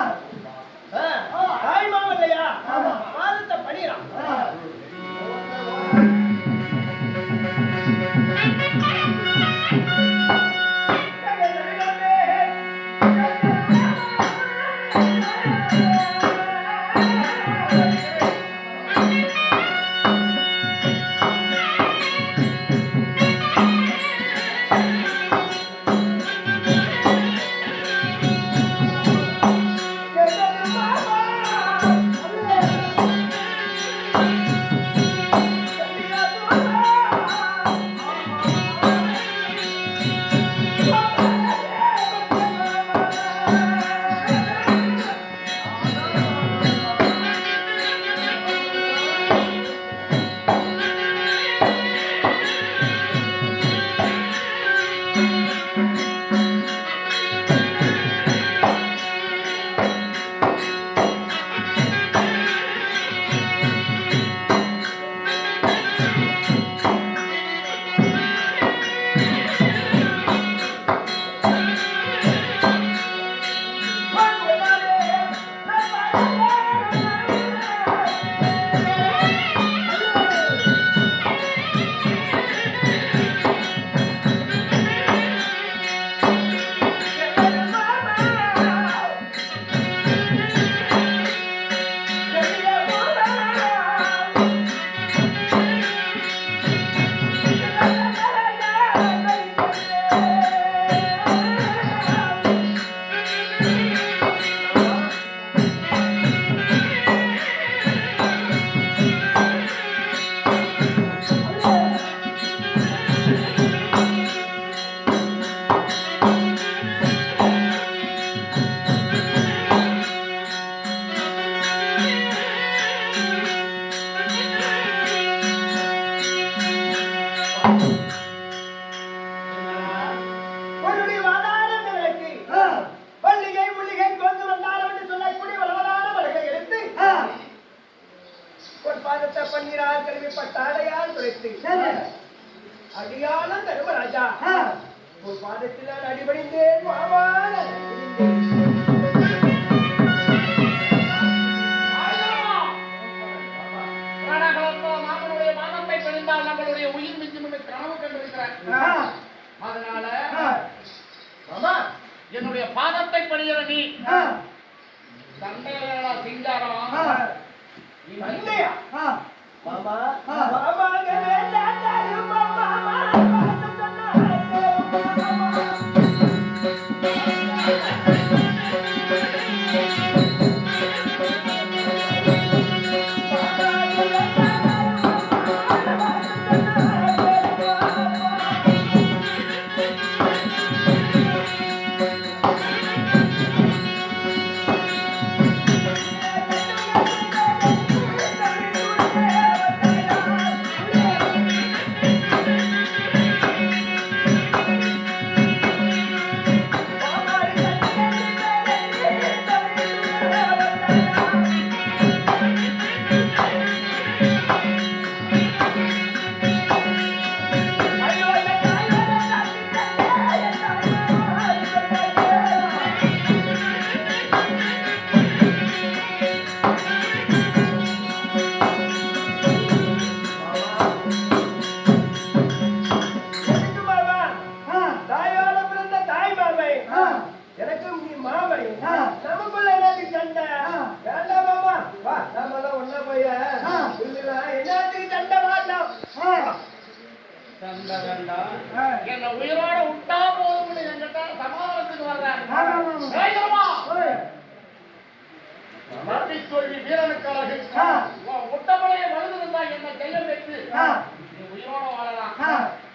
இருந்தாலும் ஆ, தாய் மாமன் இல்லையா பாதத்தை பண்ணிடலாம்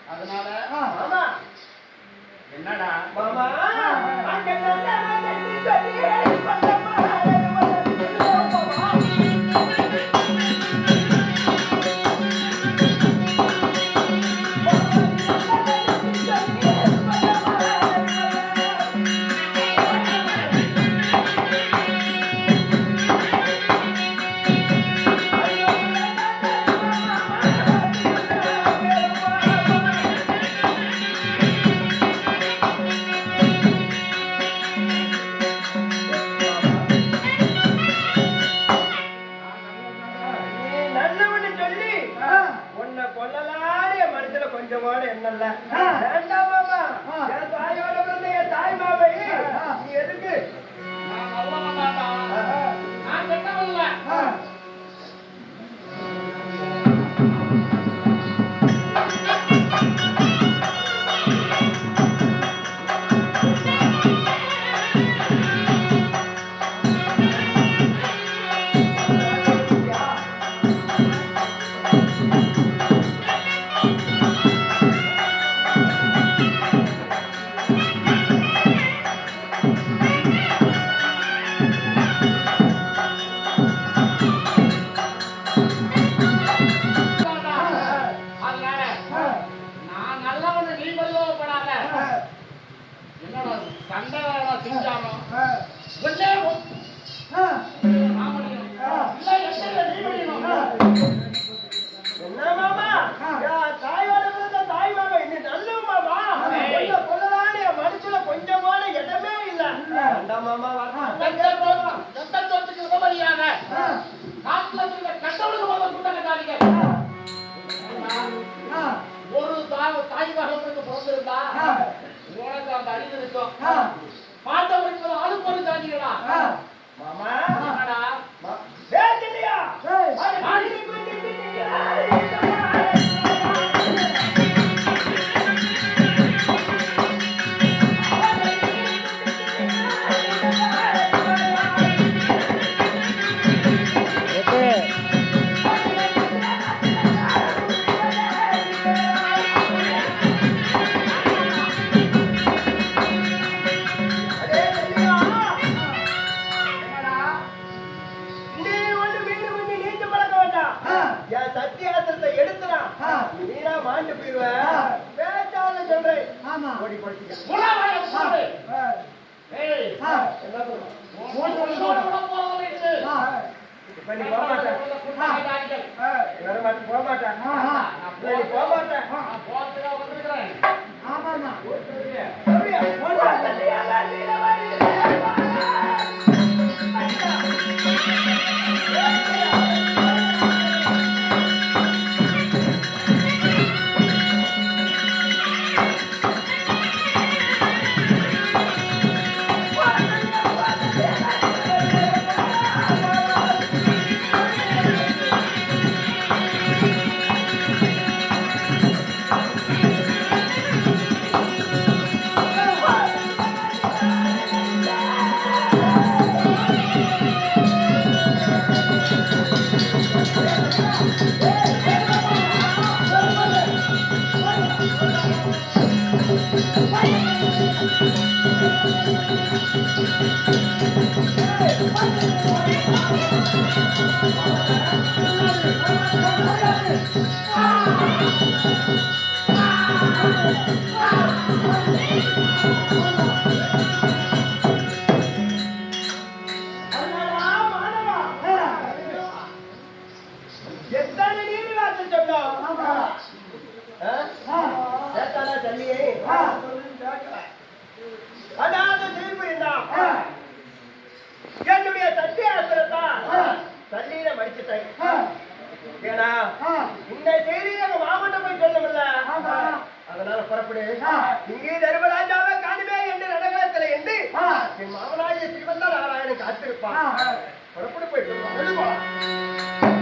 அதனால என்னடா? மாமா. நிஜமான எண்ணம் இல்ல திட்டானோ ஒன்னே என்ன மாமா? தாயோட விழுந்த தாய் மாமா இன்னி நல்ல மாமா. கொள்ளலானே மனுஷன கொஞ்சமான இடமே இல்ல. மாமா ரத்த தோட்டத்துக்கு உபமரியாக காட்டுல இருக்க கட்டவளுக்கு முதல் கூட்டங்க ஒரு தாய் தாய் மகனுக்கு பிறந்திருந்தா உனக்கு அந்த அறிவு இருக்கும். Mata o வெளி போக மாட்டேன். வேற வாட்டி போக மாட்டேன். வெளி போக மாட்டேன். ஆமாண்ணா உன்னை செய்தி எங்க மாவட்டம் போய் சொல்லமில்ல அதனால புறப்படு. இங்கே தர்மராஜாவை காணுமே என்று நடகத்தில் என்று என் மாமனாய திருவந்தாராயணன் காத்திருப்பான் புறப்படு போயிட்டு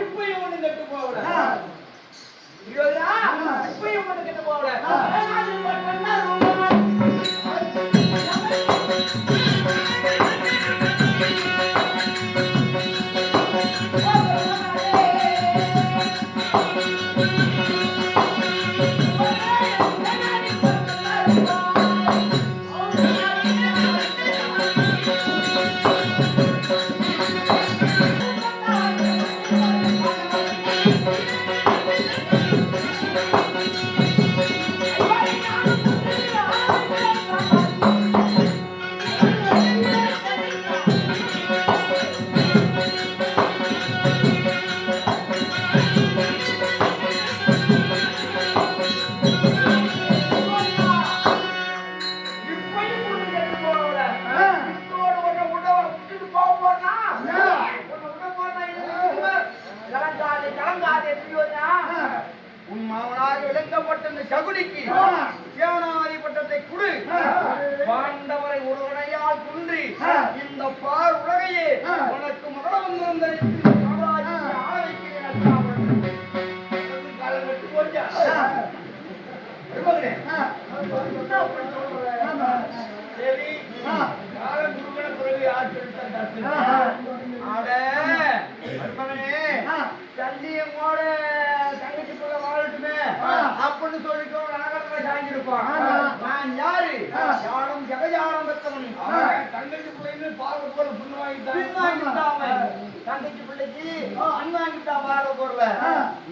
இப்பயும் கெட்டு போகல. இப்பயும் கெட்டு போகல.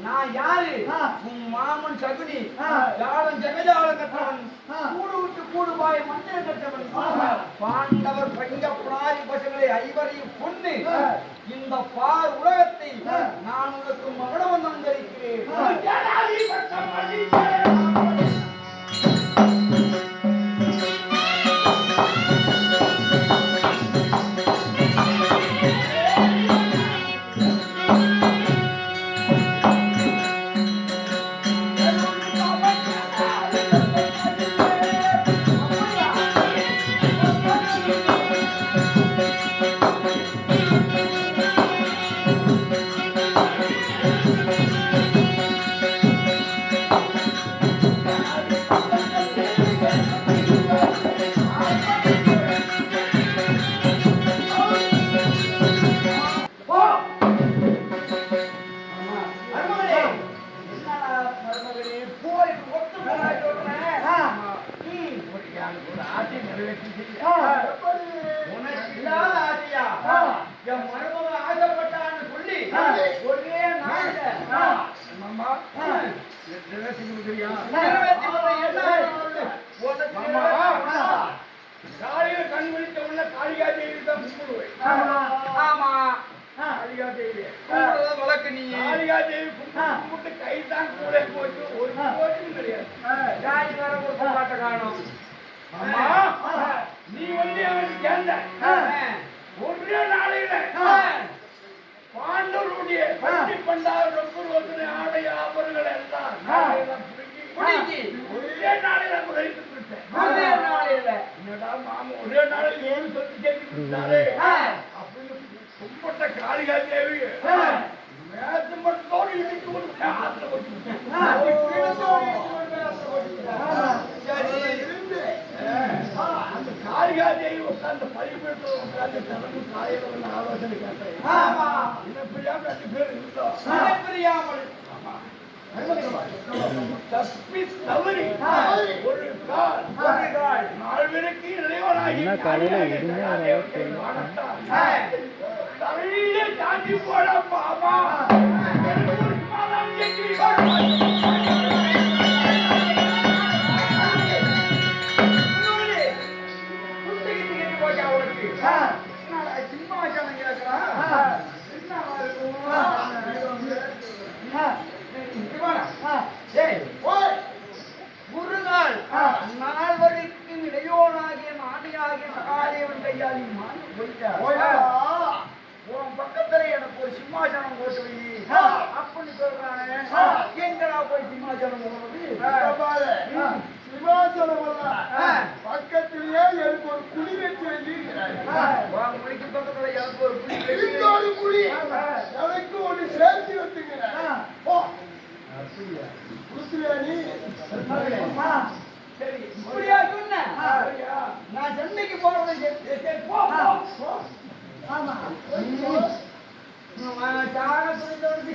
நான் யாரு. உன் மாமன் சகுனி. யாரும் கற்றவன் ஆ. கூடு விட்டு கூடு பாய் மஞ்சள் கற்றவன் ஆமா. பாண்டவர் பஞ்ச புராரி பசங்களை ஐவரையும் ஆ. இந்த பார் உலகத்தை. நான் உனக்கு ஒரு ஆசை உனக்கு ஆசையா? என் ஆசைப்பட்டான்னு சொல்லி ஒரே மாமா, நிறைவேற்றி கொடுக்குறியா? நிறைவேற்றி- கண் விழித்த உள்ள காளிகா தேவி தான் கும்பிடுவேன். ஆமா. காளிகா தேவி. வழக்கு நீ காளிகா தேவி கும்பிட்டு கை தான் கூட போச்சு ஒரு ஆ. கிடையாது ஜாதி வர கொடுத்து காட்ட காணும் நீ வந்து எனக்கு சேர்ந்த. ஒரே நாளையில. பாண்டவருடைய பட்டி ஆடை எல்லாம் பிடுங்கி. ஒரே நாளையில விட்டேன் ஒரே நாளையில என்னடா மாமா ஒரே. அப்படின்னு கும்பிட்ட காளிகா தேவி ஆ. மேத்து மட்டும் ஆத்திர. சரி ஆ, தேவி உட்கார்ந்து பரிபீட்டத்தில் உட்கார்ந்து தினமும் காலையில வந்து ஆலோசனை கேட்டேன் ஆமா. இனப்பிரியா ரெண்டு பேர் இருந்தோம். மனப்பிரியாமல் தப்பி தவறி ஆ. ஒரு சரி இப்படியா சொன்ன? நான் சென்னைக்கு போறேன் சரி போ போ. ஆமா. சாணம் புரிஞ்சவனுக்கு